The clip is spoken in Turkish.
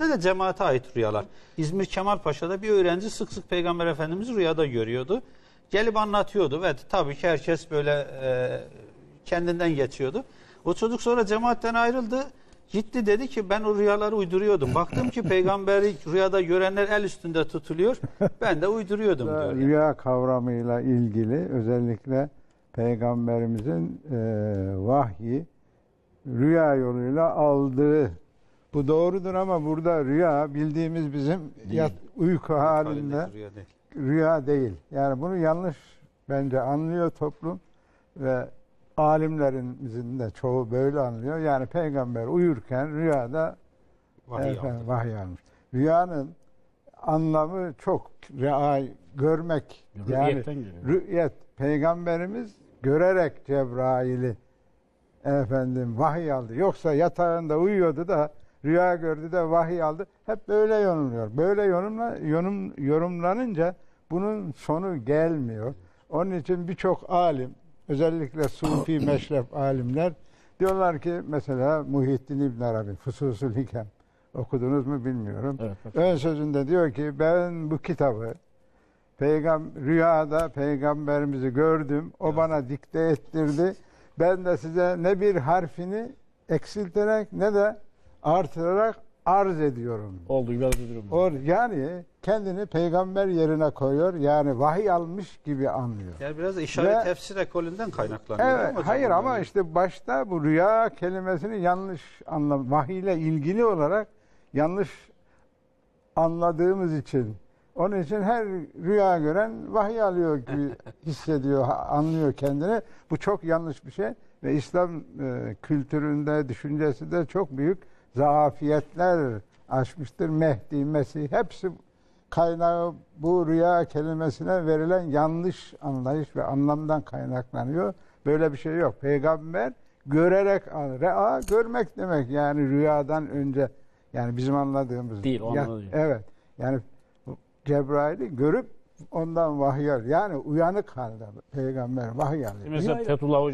de cemaate ait rüyalar. İzmir Kemalpaşa'da bir öğrenci sık sık Peygamber Efendimiz'i rüyada görüyordu. Gelip anlatıyordu ve tabii ki herkes böyle e, kendinden geçiyordu. O çocuk sonra cemaatten ayrıldı. Gitti dedi ki ben o rüyaları uyduruyordum. Baktım ki peygamberi rüyada görenler el üstünde tutuluyor. Ben de uyduruyordum diyor. yani. Rüya kavramıyla ilgili özellikle Peygamberimizin e, vahyi rüya yoluyla aldığı bu doğrudur ama burada rüya bildiğimiz bizim yat, uyku halinde Rüya değil. rüya değil. Yani bunu yanlış bence anlıyor toplum ve alimlerimizin de çoğu böyle anlıyor. Yani peygamber uyurken rüyada Vahiy efendim, aldı. vahiy almış. Rüyanın anlamı çok real görmek. Yani Rü'iyetten geliyor. rü'yet peygamberimiz görerek Cebrail'i efendim vahiy aldı. Yoksa yatağında uyuyordu da rüya gördü de vahiy aldı. Hep böyle yorumluyor. Böyle yorumla, yorum, yorumlanınca bunun sonu gelmiyor. Onun için birçok alim, özellikle Sufi meşrep alimler diyorlar ki mesela Muhittin İbn Arabi, Fususul Hikem okudunuz mu bilmiyorum. Evet, evet. Ön sözünde diyor ki ben bu kitabı peygam rüyada peygamberimizi gördüm. O Evet. bana dikte ettirdi. Ben de size ne bir harfini eksilterek ne de artırarak arz ediyorum. Olduğu gibi arz ediyorum. O yani kendini peygamber yerine koyuyor. Yani vahiy almış gibi anlıyor. Yani biraz işaret Ve- tefsir ekolünden kaynaklanıyor. Evet, hocam? hayır ama Yani işte başta bu rüya kelimesini yanlış anlam, vahiy ile ilgili olarak yanlış anladığımız için. Onun için her rüya gören vahiy alıyor gibi hissediyor, anlıyor kendini. Bu çok yanlış bir şey ve İslam e, kültüründe, düşüncesinde çok büyük zaafiyetler açmıştır. Mehdi, Mesih hepsi kaynağı bu rüya kelimesine verilen yanlış anlayış ve anlamdan kaynaklanıyor. Böyle bir şey yok. Peygamber görerek an- rea görmek demek yani rüyadan önce yani bizim anladığımız Değil, o Ya-. Evet. Yani Cebrail'i görüp ondan vahiy alıyor. Yani uyanık halde peygamber vahiy alıyor. Mesela Fethullah Hoca